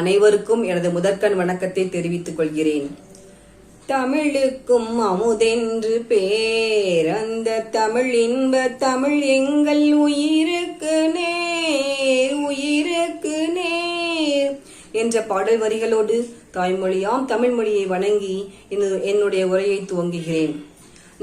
அனைவருக்கும் எனது முதற்கண் வணக்கத்தை தெரிவித்துக் கொள்கிறேன். தமிழுக்கும் அமுதென்று பேர் அந்த தமிழ் இன்ப தமிழ் எங்கள் உயிருக்கு நேர் உயிருக்கு நேர் என்ற பாடல் வரிகளோடு தாய்மொழியாம் தமிழ் மொழியை வணங்கி என்னுடைய உரையை துவங்குகிறேன்.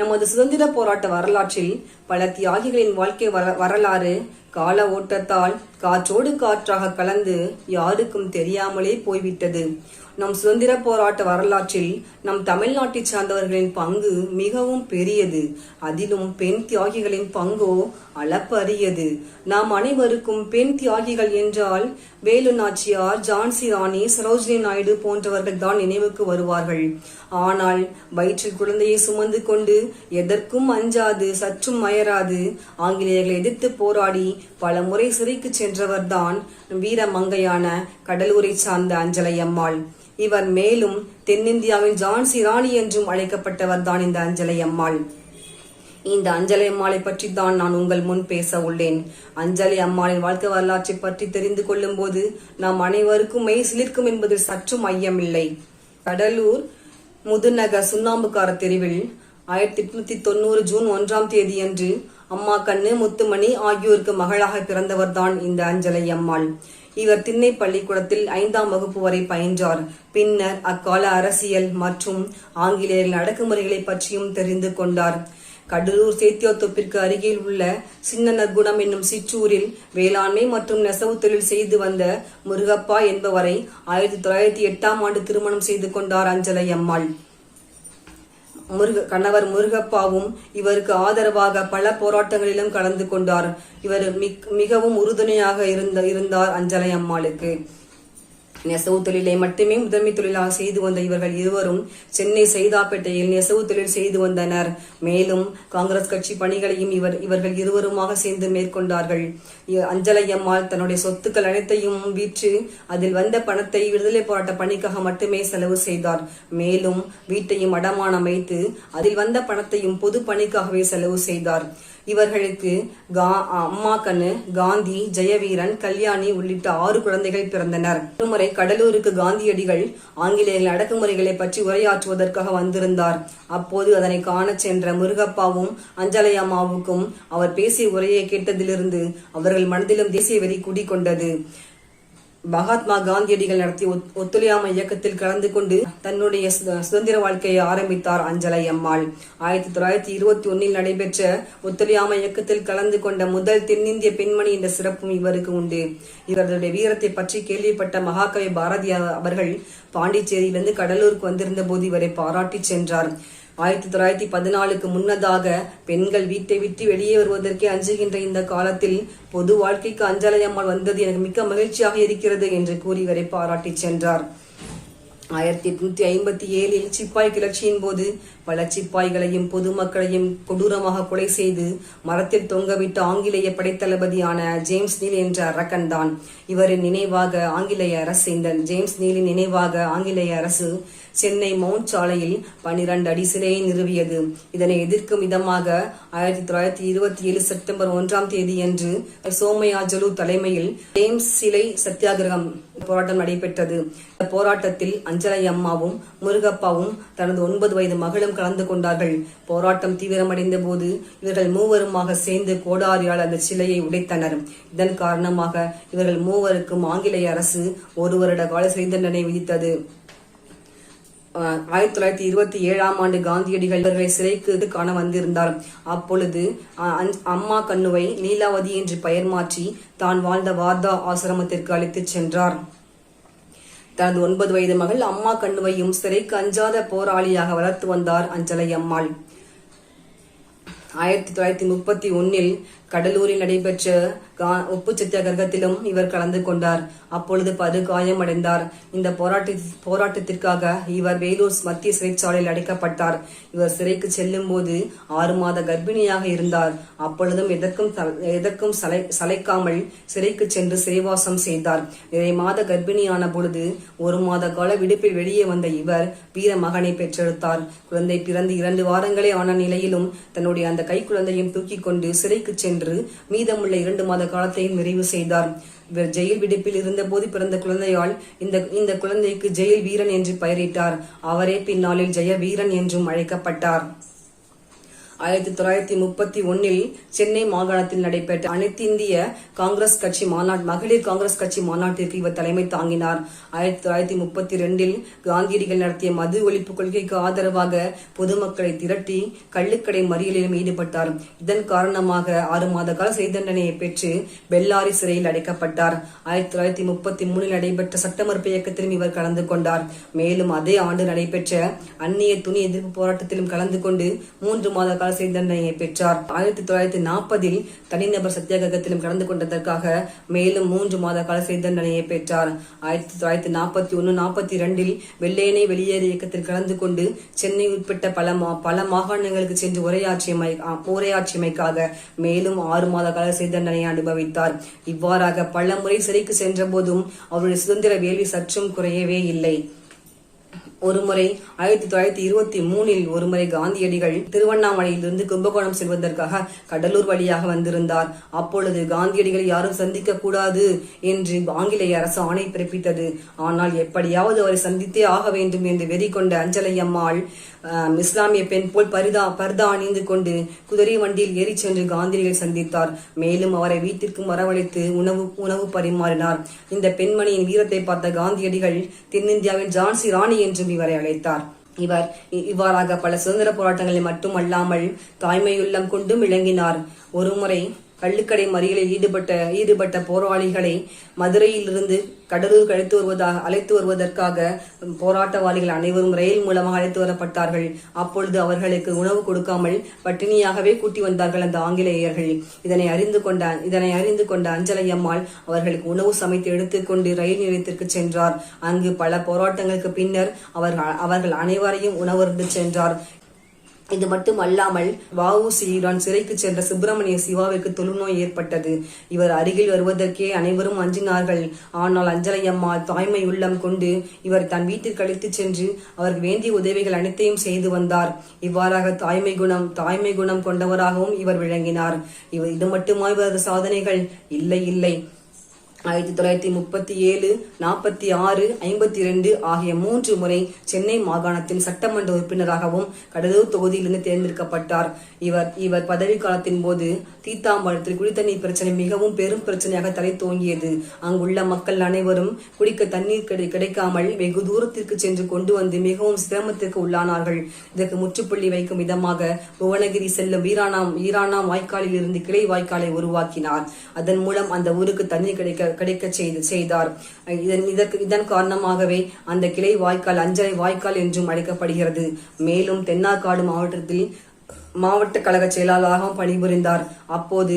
நமது சுதந்திர போராட்ட வரலாற்றில் பல தியாகிகளின் வாழ்க்கை வர- வரலாறு கால ஓட்டத்தால் காற்றோடு காற்றாக கலந்து யாருக்கும் தெரியாமலே போய்விட்டது. நம் சுதந்திர போராட்ட வரலாற்றில் நம் தமிழ்நாட்டை சார்ந்தவர்களின் பங்கு மிகவும் பெரியது. அதிலும் பெண் தியாகிகளின் பங்கோ அளப்பரியது. நாம் அனைவருக்கும் பெண் தியாகிகள் என்றால் வேலு நாச்சியார் ஜான்சி ராணி சரோஜினி நாயுடு போன்றவர்கள் தான் நினைவுக்கு வருவார்கள். ஆனால் வயிற்றில் குழந்தையை சுமந்து கொண்டு எதற்கும் அஞ்சாது சற்றும் அயராது ஆங்கிலேயர்களை எதிர்த்து போராடி பல முறை சிறைக்கு சென்றவர்தான் வீரமங்கையான கடலூரை சார்ந்த அஞ்சலை அம்மாள். இவர் மேலும் தென்னிந்தியாவின் ஜான்சி ராணி என்றும் அழைக்கப்பட்டவர் தான் இந்த அஞ்சலை அம்மாள். இந்த அஞ்சலி அம்மாளை பற்றி தான் நான் உங்கள் முன் பேச உள்ளேன். அஞ்சலி அம்மாளின் வாழ்க்கை வரலாற்றை பற்றி தெரிந்து கொள்ளும் போது நாம் அனைவருக்கும் மெய் சிலிர்க்கும் என்பதில் சற்றும் ஐயமில்லை. கடலூர் முதுநகர் சுண்ணாம்புக்கார தெருவில் ஆயிரத்தி எட்நூத்தி தொண்ணூறு ஜூன் ஒன்றாம் தேதியன்று அம்மா கண்ணு முத்துமணி ஆகியோருக்கு மகளாக பிறந்தவர்தான் இந்த அஞ்சலை அம்மாள். இவர் திண்ணை பள்ளிக்கூடத்தில் ஐந்தாம் வகுப்பு வரை பயின்றார். பின்னர் அக்கால அரசியல் மற்றும் ஆங்கிலேயர்களின் அடக்குமுறைகளை பற்றியும் தெரிந்து கொண்டார். கடலூர் சேத்தியோத்தொப்பிற்கு அருகில் உள்ள சின்னநற்குணம் என்னும் சிற்றூரில் வேளாண்மை மற்றும் நெசவு தொழில் செய்து வந்த முருகப்பா என்பவரை ஆயிரத்தி தொள்ளாயிரத்தி எட்டாம் ஆண்டு திருமணம் செய்து கொண்டார் அஞ்சலை அம்மாள். முருக கணவர் முருகப்பாவும் இவருக்கு ஆதரவாக பல போராட்டங்களிலும் கலந்து கொண்டார். இவர் மிக்- மிகவும் உறுதுணையாக இருந்த இருந்தார் அஞ்சலை அம்மாளுக்கு. நெசவு தொழிலை மட்டுமே முதன்மை தொழிலாக செய்து வந்த இவர்கள் இருவரும் சென்னை சைதாப்பேட்டையில் நெசவு தொழில் செய்து வந்தனர். மேலும் காங்கிரஸ் கட்சி பணிகளையும் இவர் இவர்கள் இருவருமாக சேர்ந்து மேற்கொண்டார்கள். அஞ்சலையம்மாள் தன்னுடைய சொத்துக்கள் அனைத்தையும் விற்று அதில் வந்த பணத்தை விடுதலை போராட்ட பணிக்காக மட்டுமே செலவு செய்தார். மேலும் வீட்டையும் அடமானம் வைத்து அதில் வந்த பணத்தையும் பொது பணிக்காகவே செலவு செய்தார். இவர்களுக்கு கா- அம்மா கண்ணு காந்தி ஜெயவீரன் கல்யாணி உள்ளிட்ட ஆறு குழந்தைகள் பிறந்தனர். ஒருமுறை கடலூருக்கு காந்தியடிகள் ஆங்கிலேயர்கள் அடக்குமுறைகளை பற்றி உரையாற்றுவதற்காக வந்திருந்தார். அப்போது அதனை காண சென்ற முருகப்பாவும் அஞ்சலையம்மாவுக்கும் அவர் பேசிய உரையை கேட்டதிலிருந்து அவர்கள் மனதிலும் தேசிய வெறி குடிக்கொண்டது. மகாத்மா காந்தியடிகள் நடத்திய ஒத்- ஒத்துழையாமை இயக்கத்தில் கலந்து கொண்டு தன்னுடைய சுதந்திர வாழ்க்கையை ஆரம்பித்தார் அஞ்சலை அம்மாள். ஆயிரத்தி தொள்ளாயிரத்தி இருபத்தி ஒன்னில் நடைபெற்ற ஒத்துழையாமை இயக்கத்தில் கலந்து கொண்ட முதல் தென்னிந்திய பெண்மணி என்ற சிறப்பும் இவருக்கு உண்டு. இவர்களுடைய வீரத்தை பற்றி கேள்விப்பட்ட மகாகவி பாரதியார் அவர்கள் பாண்டிச்சேரியிலிருந்து கடலூருக்கு வந்திருந்த போது இவரை பாராட்டி சென்றார். ஆயிரத்தி தொள்ளாயிரத்தி பதினாலுக்கு முன்னதாக பெண்கள் வீட்டை விட்டு வெளியே வருவதற்கே அஞ்சுகின்ற இந்த காலத்தில் பொது வாழ்க்கைக்கு அஞ்சலையம்மாள் வந்தது எனக்கு மிக்க மகிழ்ச்சியாக இருக்கிறது என்று கூறி வரை பாராட்டி சென்றார். ஆயிரத்தி எட்நூத்தி ஐம்பத்தி ஏழில் சிப்பாய் கிளர்ச்சியின் போது பல சிப்பாய்களையும் பொதுமக்களையும் கொடூரமாக கொலை செய்து மரத்தில் தொங்கவிட்ட ஆங்கிலேய படைத்தளபதியான ஜேம்ஸ் நீல் என்ற அரக்கன் தான் இவரின் நினைவாக ஆங்கிலேய அரசு இந்த ஜேம்ஸ் நீலின் நினைவாக ஆங்கிலேய அரசு சென்னை மவுண்ட் சாலையில் பனிரண்டு அடி சிலையை நிறுவியது. இதனை எதிர்க்கும் விதமாக ஆயிரத்தி தொள்ளாயிரத்தி இருபத்தி ஏழு செப்டம்பர் ஒன்றாம் தேதியன்று சோமயாஜலு தலைமையில் ஜேம்ஸ் சிலை சத்தியாகிரகம் போராட்டம் நடைபெற்றது. இந்த போராட்டத்தில் அஞ்சலை அம்மாவும் முருகப்பாவும் தனது ஒன்பது வயது மகளும் கலந்து கொண்டார்கள். போராட்டம் தீவிரமடைந்த போது இவர்கள் மூவருமாக சேர்ந்து கோடாரியால் அந்த சிலையை உடைத்தனர். இதன் காரணமாக இவர்கள் மூவருக்கும் ஆங்கிலேய அரசு ஒரு வருட கால சிறை தண்டனை விதித்தது. ஆயிரத்தி தொள்ளாயிரத்தி இருபத்தி ஏழாம் ஆண்டு காந்தியடிகள் இவர்களை சிறைக்கு காண வந்திருந்தார். அப்பொழுது அம்மா கண்ணுவை லீலாவதி என்று பெயர் மாற்றி தான் வாழ்ந்த வார்தா ஆசிரமத்திற்கு அழைத்துச் சென்றார். தனது ஒன்பது வயது மகள் அம்மா கண்ணுவையும் சிறைக்கு அஞ்சாத போராளியாக வளர்த்து வந்தார் அஞ்சலை அம்மாள். ஆயிரத்தி தொள்ளாயிரத்தி முப்பத்தி ஒன்னில் கடலூரில் நடைபெற்ற கா- உப்பு சத்தியாகிரகத்திலும் இவர் கலந்து கொண்டார். அப்பொழுது படுகாயமடைந்தார் இந்த போராட்ட போராட்டத்திற்காக இவர் வேலூர் மத்திய சிறைச்சாலையில் அடைக்கப்பட்டார். இவர் சிறைக்கு செல்லும் போது ஆறு மாத கர்ப்பிணியாக இருந்தார். அப்பொழுதும் எதற்கும் எதற்கும் சலை சளைக்காமல் சிறைக்கு சென்று சிறைவாசம் செய்தார். நிறை மாத கர்ப்பிணியான பொழுது ஒரு மாத கால விடுப்பில் வெளியே வந்த இவர் வீர மகனை பெற்றெடுத்தார். குழந்தை பிறந்து இரண்டு வாரங்களே ஆன நிலையிலும் தன்னுடைய அந்த கை குழந்தையும் தூக்கிக் கொண்டு சிறைக்கு சென்று மீதமுள்ள இரண்டு மாத காலத்தையும் நிறைவு செய்தார். இவர் ஜெயில் விடுப்பில் இருந்தபோது பிறந்த குழந்தையால் இந்த இந்த குழந்தைக்கு ஜெயில் வீரன் என்று பெயரிட்டார். அவரே பின்னாளில் ஜெய வீரன் என்றும் அழைக்கப்பட்டார். ஆயிரத்தி தொள்ளாயிரத்தி முப்பத்தி ஒன்னில் சென்னை மாகாணத்தில் நடைபெற்ற அனைத்திந்திய காங்கிரஸ் கட்சி மாநாடு மகளிர் காங்கிரஸ் கட்சி மாநாட்டிற்கு இவர் தலைமை தாங்கினார். ஆயிரத்தி தொள்ளாயிரத்தி முப்பத்தி ரெண்டில் காந்தியடிகள் நடத்திய மது ஒழிப்பு கொள்கைக்கு ஆதரவாக பொதுமக்களை திரட்டி கள்ளுக்கடை மறியலிலும் ஈடுபட்டார். இதன் காரணமாக ஆறு மாத கால சிறை தண்டனையை பெற்று பெல்லாரி சிறையில் அடைக்கப்பட்டார். ஆயிரத்தி தொள்ளாயிரத்தி முப்பத்தி மூணில் நடைபெற்ற சட்டமறுப்பு இயக்கத்திலும் இவர் கலந்து கொண்டார். மேலும் அதே ஆண்டு நடைபெற்ற அந்நிய துணி எதிர்ப்பு போராட்டத்திலும் கலந்து கொண்டு மூன்று மாத கால சிறை தண்டனையை பெற்றார். ஆயிரத்தி தொள்ளாயிரத்தி நாற்பதில் தனிநபர் சத்தியாகிரகத்திலும் கலந்து கொண்டதற்காக மேலும் மூன்று மாத கால சிறை தண்டனையை பெற்றார். ஆயிரத்தி தொள்ளாயிரத்தி நாற்பத்தி ஒன்னு நாற்பத்தி இரண்டில் வெள்ளையனை வெளியேறு இயக்கத்தில் கலந்து கொண்டு சென்னை உட்பட்ட பல பல மாகாணங்களுக்கு சென்று உரையாற்றியமை உரையாற்றியமைக்காக மேலும் ஆறு மாத கால சிறை தண்டனையை அனுபவித்தார். இவ்வாறாக பல முறை சிறைக்கு சென்ற போதும் அவருடைய சுதந்திர வேள்வி சற்றும் குறையவே இல்லை. ஒருமுறை ஆயிரத்தி தொள்ளாயிரத்தி இருபத்தி மூணில் ஒருமுறை காந்தியடிகள் திருவண்ணாமலையிலிருந்து கும்பகோணம் செல்வதற்காக கடலூர் வழியாக வந்திருந்தார். அப்பொழுது காந்தியடிகளை யாரும் சந்திக்க கூடாது என்று ஆங்கிலேய அரசு ஆணை பிறப்பித்தது. ஆனால் எப்படியாவது அவரை சந்தித்தே ஆக வேண்டும் என்று வெறி கொண்ட அஞ்சலை அம்மாள் இஸ்லாமிய பெண் போல் பரிதா பர்தா அணிந்து கொண்டு குதிரை வண்டியில் ஏறிச் சென்று காந்தியடிகளை சந்தித்தார். மேலும் அவரை வீட்டிற்கு வரவழைத்து உணவு உணவு பரிமாறினார். இந்த பெண்மணியின் வீரத்தை பார்த்த காந்தியடிகள் தென்னிந்தியாவின் ஜான்சி ராணி என்று என்றும் இவரை அழைத்தார். இவர் இவ்வாறாக பல சுதந்திர போராட்டங்களில் மட்டுமல்லாமல் தாய்மையுள்ளம் கொண்டும் விளங்கினார். ஒருமுறை கள்ளுக்கடை மறியலில் ஈடுபட்ட ஈடுபட்ட போராளிகளை மதுரையிலிருந்து கடலூர் அழைத்து வருவதாக அழைத்து வருவதற்காக போராட்டவாளிகள் அனைவரும் ரயில் மூலமாக அழைத்து வரப்பட்டார்கள். அப்பொழுது அவர்களுக்கு உணவு கொடுக்காமல் பட்டினியாகவே கூட்டி வந்தார்கள் அந்த ஆங்கிலேயர்கள். இதனை அறிந்து கொண்ட இதனை அறிந்து கொண்ட அஞ்சலை அம்மாள் அவர்களுக்கு உணவு சமைத்து எடுத்துக்கொண்டு ரயில் நிலையத்திற்கு சென்றார். அங்கு பல போராட்டங்களுக்கு பின்னர் அவர்கள் அவர்கள் அனைவரையும் உணவருந்து சென்றார். இது மட்டும் அல்லாமல் வஉசியுடன் சிறைக்கு சென்ற சுப்பிரமணிய சிவாவிற்கு தொழுநோய் ஏற்பட்டது. இவர் அருகில் வருவதற்கே அனைவரும் அஞ்சினார்கள். ஆனால் அஞ்சலையம்மா தாய்மை உள்ளம் கொண்டு இவர் தன் வீட்டிற்கு அழைத்து சென்று அவருக்கு வேண்டிய உதவிகள் அனைத்தையும் செய்து வந்தார். இவ்வாறாக தாய்மை குணம் தாய்மை குணம் கொண்டவராகவும் இவர் விளங்கினார். இவர் இது மட்டுமா இவரது சாதனைகள்? இல்லை இல்லை. ஆயிரத்தி தொள்ளாயிரத்தி முப்பத்தி ஏழு நாற்பத்தி ஆறு ஐம்பத்தி இரண்டு ஆகிய மூன்று முறை சென்னை மாகாணத்தின் சட்டமன்ற உறுப்பினராகவும் கடலூர் தொகுதியிலிருந்து தேர்ந்தெடுக்கப்பட்டார். இவர் இவர் பதவி காலத்தின் போது தீத்தாம்பரத்தில் குடித்தண்ணீர் பிரச்சனை மிகவும் பெரும் பிரச்சனையாக தலை தோங்கியது. அங்குள்ள மக்கள் அனைவரும் குடிக்க தண்ணீர் கிடை- கிடைக்காமல் வெகு தூரத்திற்கு சென்று கொண்டு வந்து மிகவும் சிரமத்திற்கு உள்ளானார்கள். இதற்கு முற்றுப்புள்ளி வைக்கும் விதமாக புவனகிரி செல்லும் வீராணாம் ஈரானாம் வாய்க்காலில் இருந்து கிளை வாய்க்காலை உருவாக்கினார். அதன் மூலம் அந்த ஊருக்கு தண்ணீர் கிடைக்க கிடைக்க செய்து செய்தார். இதன் இதற்கு இதன் காரணமாகவே அந்த கிளை வாய்க்கால் அஞ்சலை வாய்க்கால் என்றும் அழைக்கப்படுகிறது. மேலும் தென்னார்காடு மாவட்டத்தில் மாவட்ட கழக செயலாளராகவும் பணிபுரிந்தார். அப்போது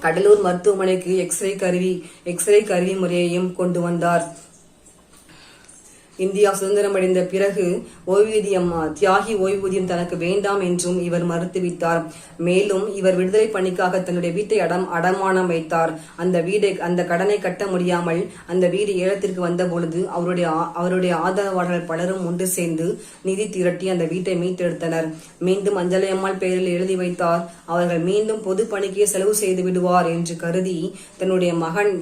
கடலூர் மருத்துவமனைக்கு எக்ஸ்ரே கருவி எக்ஸ்ரே கருவி முறையையும் கொண்டு வந்தார். இந்தியா சுதந்திரமடைந்த பிறகு ஓய்வூதியம் தியாகி ஓய்வூதியம் தனக்கு வேண்டாம் என்றும் இவர் மறுத்துவிட்டார். மேலும் இவர் விடுதலை பணிக்காக தன்னுடைய வீட்டை அடம் அடமானம் வைத்தார். அந்த வீடை அந்த கடனை கட்ட முடியாமல் அந்த வீடு ஏலத்திற்கு வந்த பொழுது அவருடைய அவருடைய ஆதரவாளர்கள் பலரும் ஒன்று சேர்ந்து நிதி திரட்டி அந்த வீட்டை மீட்டெடுத்தனர். மீண்டும் அஞ்சலையம்மாள் பெயரில் எழுதி வைத்தார். அவர்கள் மீண்டும் பொது பணிக்கே செலவு செய்து விடுவார் என்று கருதி தன்னுடைய மகன்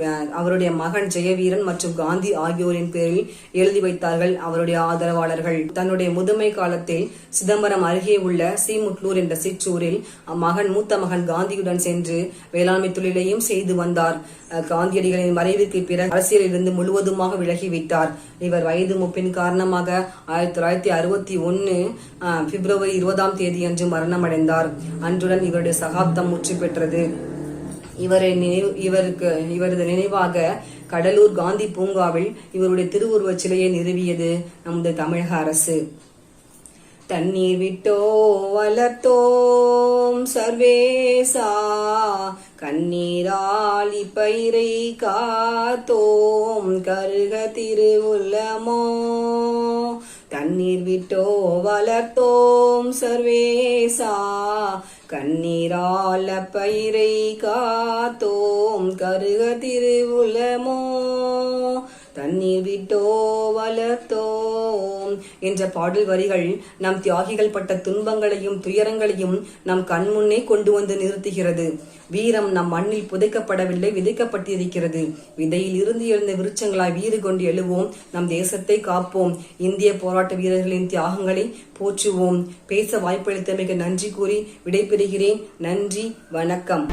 அவருடைய மகன் ஜெயவீரன் மற்றும் காந்தி ஆகியோரின் பேரில் எழுதி எடுத்தார்கள் அவருடைய ஆதரவாளர்கள். தன்னுடைய முதுமை காலத்தில் சிதம்பரம் அருகே உள்ள சீமுட்லூர் என்ற சிற்றூரில் அம்மகன் மூத்த மகன் காந்தியுடன் சென்று வேளாண்மை தொழிலையும் செய்து வந்தார். காந்தியடிகளின் மறைவுக்கு பிறகு அரசியலிலிருந்து முழுவதுமாக விலகிவிட்டார். இவர் வயது முப்பின் காரணமாக ஆயிரத்தி தொள்ளாயிரத்தி அறுபத்தி ஒன்னு பிப்ரவரி இருபதாம் தேதி அன்று மரணமடைந்தார். அன்றுடன் இவருடைய சகாப்தம் முற்று பெற்றது இவரை நினைவு இவருக்கு இவரது நினைவாக கடலூர் காந்தி பூங்காவில் இவருடைய திருவுருவச் சிலையை நிறுவியது நமது தமிழக அரசு. தண்ணீர் விட்டோ வளர்த்தோம் சர்வேசா கண்ணீரால் பயிரை காத்தோம் கருக திருவுள்ளமோ. தண்ணீர் விட்டோ வளர்த்தோம் சர்வேசா கண்ணீரால் பயிரை கா கருக திருவுலமோ தண்ணீர் விட்டோ வளர்த்தோம் என்ற பாடல் வரிகள் நம் தியாகிகள் பட்ட துன்பங்களையும் துயரங்களையும் நம் கண்முன்னே கொண்டு வந்து நிறுத்துகிறது. வீரம் நம் மண்ணில் புதைக்கப்படவில்லை விதைக்கப்பட்டிருக்கிறது. விதையில் இருந்து எழுந்த விருட்சங்களாய் வீறு கொண்டு எழுவோம் நம் தேசத்தை காப்போம். இந்திய போராட்ட வீரர்களின் தியாகங்களை போற்றுவோம். பேச வாய்ப்பளித்தமைக்கு நன்றி கூறி விடைபெறுகிறேன். நன்றி வணக்கம்.